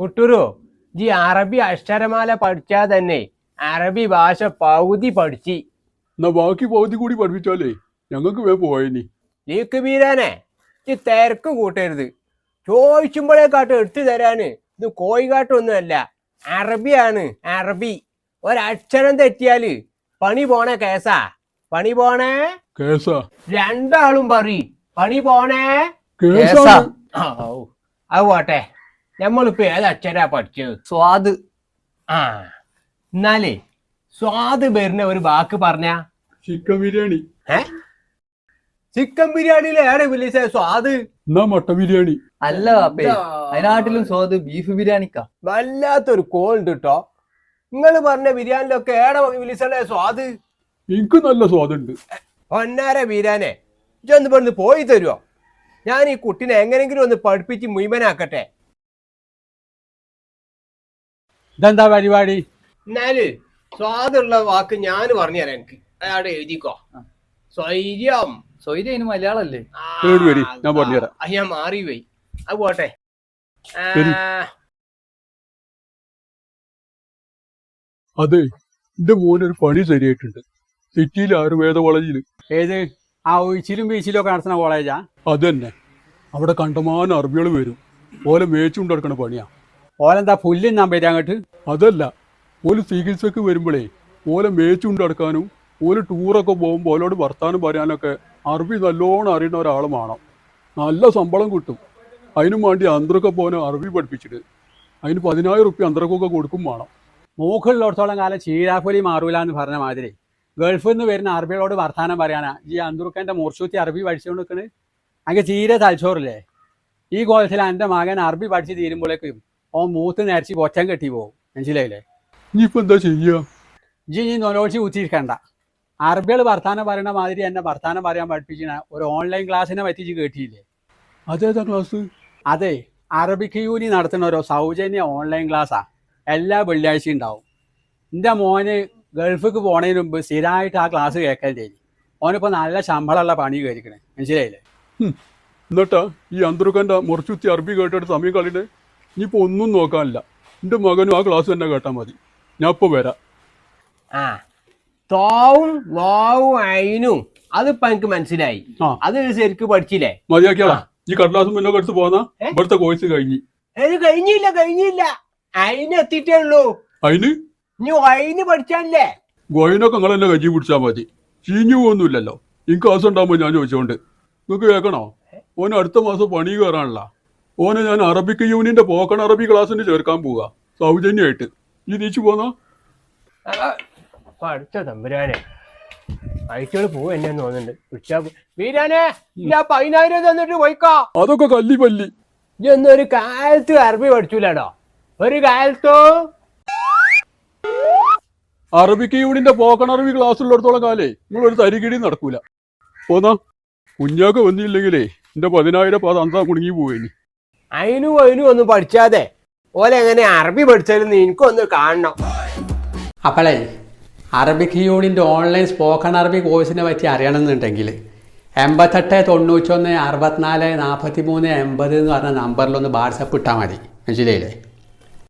കുട്ടൂരു G അറബി അക്ഷരമാല പഠിച്ചാൽ തന്നെ അറബി ഭാഷ പകുതി പഠിച്ച്. എന്നാ ബാക്കി പകുതി കൂടി പഠിപ്പിച്ചാലേ ഞങ്ങൾക്ക് വേ പോയനി. നീക്ക് വീരാനെ ഈ തിരക്ക് കൂട്ടരുത്. ചോദിച്ചുമ്പോഴേ കാട്ട് എടുത്തു തരാന്. ഇത് കോഴിക്കാട്ടൊന്നുമല്ല അറബിയാണ് അറബി. ഒരക്ഷരം തെറ്റിയാൽ പണി പോണേ കേസാ. പണി പോണേ? കേസാ. രണ്ടാളും പറ പണി പോണേ? കേസാ. ഔ, അത് പോട്ടെ. നമ്മളിപ്പോ ഏത് അക്ഷരാ പഠിച്ചത് സ്വാദ്. ആ എന്നാലേ സ്വാദ് വരുന്ന ഒരു വാക്ക് പറഞ്ഞ? ചിക്കൻ ബിരിയാണി. ഏ? ചിക്കൻ ബിരിയാണിയിൽ ഏടെ വിളിച്ച സ്വാദ്? എന്നാ മട്ട ബിരിയാണി. അല്ല അപ്പേ അതിനാട്ടിലും സ്വാദ് ബീഫ് ബിരിയാണിക്കാ. വല്ലാത്തൊരു കോൾഡ് കേട്ടോ നിങ്ങൾ പറഞ്ഞ ബിരിയാണിയിലൊക്കെ ഏടെ വിളിച്ചേ സ്വാദ്? എനിക്ക് നല്ല സ്വാദുണ്ട്. ഒന്നാര ബിരിയാണി. ഇജൊന്ന് പറഞ്ഞ് പോയി തരുമോ ഞാൻ ഈ കുട്ടീനെ എങ്ങനെങ്കിലും ഒന്ന് പഠിപ്പിച്ച് മുയ്മനാക്കട്ടെ. ഇതെന്താ പരിപാടി? എന്നാൽ സ്വാദുള്ള വാക്ക് ഞാൻ പറഞ്ഞു തരാം എനിക്ക്. അയാളെ എഴുതിക്കോ. സ്വൈര്യം. സ്വൈര്യം അതിന് മലയാളല്ലേ ആ, കേട് വരി, ഞാൻ പറഞ്ഞുതരാം. ആ, ഞാൻ മാറി പോയി. അത് പോട്ടെ. ആ, ശരി. അതെ എന്റെ മോനൊരു പണി ശരിയായിട്ടുണ്ട്. സിറ്റിയിൽ ആയുർവേദ കോളേജിൽ ഏത്? ആ ഒഴിച്ചിലും ബീച്ചിലും ഒക്കെ നടത്തുന്ന കോളേജാ? അത് തന്നെ. അവിടെ കണ്ടമാനം അറബികൾ വരും. ഓലെ മേച്ചുകൊണ്ട് നടക്കണ പണിയാ. ഓലെന്താ പുല്ലിന്നാൻ ഞാൻ വരിക അങ്ങോട്ട്? അതല്ല ഓൽ ചികിത്സക്ക് വരുമ്പോഴേ ഓലെ മേച്ചുകൊണ്ട് നടക്കാനും ഓൽ ടൂറൊക്കെ പോകുമ്പോൾ ഓലോട് വർത്താനം പറയാനൊക്കെ അറബി നല്ലോണം അറിയുന്ന ഒരാൾ വേണം നല്ല ശമ്പളം കിട്ടും. അതിനും വേണ്ടി അന്തരൊക്കെ പോകാൻ അറബി പഠിപ്പിച്ചിട്ട് അതിന് പതിനായിരം റുപ്യ അന്തരക്കൊക്കെ കൊടുക്കും വേണം മൂക്കുള്ളിടത്തോളം കാലം ചീരാപ്പൊലി മാറൂല എന്ന് പറഞ്ഞ മാതിരി. ഗൾഫിൽ നിന്ന് വരുന്ന അറബികളോട് വർത്താനം പറയാനാ ഈ അന്തുറുക്കന്റെ മൂർച്ചൂത്തി അറബി പഠിച്ചുകൊണ്ട് നിൽക്കണ് അങ്ങ് ചീര തലച്ചോറില്ലേ? ഈ കോലത്തിൽ എന്റെ മകൻ അറബി പഠിച്ച് തീരുമ്പോഴേക്കും ഓൻ മൂത്ത് നേരച്ച് ഒറ്റം കെട്ടി പോകും മനസ്സിലായില്ലേ? ഇനിയിപ്പോ എന്താ ചെയ്യാ? ജി ഇനി നൊലോച്ചി കുത്തിയിരിക്കണ്ട അറബികൾ വർത്താനം പറയുന്ന മാതിരി എന്നെ വർത്താനം പറയാൻ പഠിപ്പിച്ചിന ഒരു ഓൺലൈൻ ക്ലാസ്സിനെ പറ്റിച്ച് കേട്ടിയില്ലേ? അതേതാ ക്ലാസ് അതെ അറബിക് യൂനി നടത്തുന്ന ഒരു സൗജന്യ ഓൺലൈൻ ക്ലാസ്സാ എല്ലാ വെള്ളിയാഴ്ചയും ഉണ്ടാവും. എന്റെ മോന് ഗൾഫിക്ക് പോണതിന് മുമ്പ് സ്ഥിരമായിട്ട് ആ ക്ലാസ് കേൾക്കണ്ടേ ഓനിപ്പോൾ നല്ല ശമ്പളമുള്ള പണി കയറിക്കണേ. മനസ്സിലായില്ലേ? എന്നിട്ടാ ഈ അന്തരുക്കന്റെ മുറിച്ചുത്തി അറബി കേട്ടിട്ട് സമയം കളിയുടെ ഇനിയിപ്പോൾ ഒന്നും നോക്കാനില്ല. എന്റെ മകനും ആ ക്ലാസ് തന്നെ കേട്ടാ മതി. ഞാൻ ഇപ്പോൾ വരാം. ആ. തോവും വാവും അയിനും അതിപ്പോ എനിക്ക് മനസ്സിലായി. ആ. അത് ശരിക്ക് പഠിച്ചില്ലേ? മതിയാക്കിയാളാ. ഈ കടലാസും മുന്നോട്ട് എടുത്ത് പോന്നാ? ഏ? ഇവിടുത്തെ കോഴ്സ് കഴിഞ്ഞ്. അത് കഴിഞ്ഞില്ല കഴിഞ്ഞില്ല. അയിന് എത്തിയിട്ടേ ഉള്ളൂ. അതിന് ഇനി അയിന് പഠിച്ചാലേ ഗോയിനൊക്കെ നിങ്ങൾ എന്നെ കജ്ജി പിടിച്ചാൽ മതി. ചീഞ്ഞു പോകുന്നില്ലല്ലോ എനിക്ക് ക്ലാസ് ഉണ്ടാകുമ്പോൾ ഞാൻ ചോദിച്ചോണ്ട്. നിങ്ങൾക്ക് കേൾക്കണോ ഓന് അടുത്ത മാസം പണി കയറാനുള്ള ഓനെ ഞാൻ അറബിക് യൂണിയന്റെ പോക്കൺ അറബി ക്ലാസ്സിന് ചേർക്കാൻ പോവുക സൗജന്യമായിട്ട്. ഈ തിരിച്ചു പോന്നാ? അടുത്ത തമ്പുരാനെ. അയച്ചോട് പോവും എന്നെ തോന്നുന്നുണ്ട്. വിളിച്ചാ വീരാനെ പതിനായിരം തന്നിട്ട് പോയിക്കോ. അതൊക്കെ കല്ലി പല്ലി. ഇതൊന്നും ഒരു കാലത്ത് അറബി പഠിച്ചൂലടോ? ഒരു കാലത്തോ? അറബിക് യൂണിയന്റെ പോക്കൺ അറബി ക്ലാസ് ഉള്ളിടത്തോളം കാലേ നിങ്ങൾ ഒരു തരികിടി നടക്കൂല. പോന്നാ? കുഞ്ഞാക്ക് വന്നില്ലെങ്കിലേ എന്റെ പതിനായിരം പാത അന്താ കുടുങ്ങി പോവേനി. അയിനും അതിനും ഒന്നും പഠിച്ചാതെ. ഓലെ എങ്ങനെ അറബി പഠിച്ചാലും എനിക്കൊന്ന് കാണണം. അപ്പോളേ അറബിക് യൂണിന്റെ ഓൺലൈൻ സ്പോക്കൺ അറബി കോഴ്സിനെ പറ്റി അറിയണമെന്നുണ്ടെങ്കിൽ എൺപത്തെട്ട് തൊണ്ണൂറ്റൊന്ന് അറുപത്തിനാല് നാൽപ്പത്തി മൂന്ന് എൺപത് എന്ന് പറഞ്ഞ നമ്പറിലൊന്ന് വാട്സപ്പ് ഇട്ടാൽ മതി. മനസ്സിലായില്ലേ?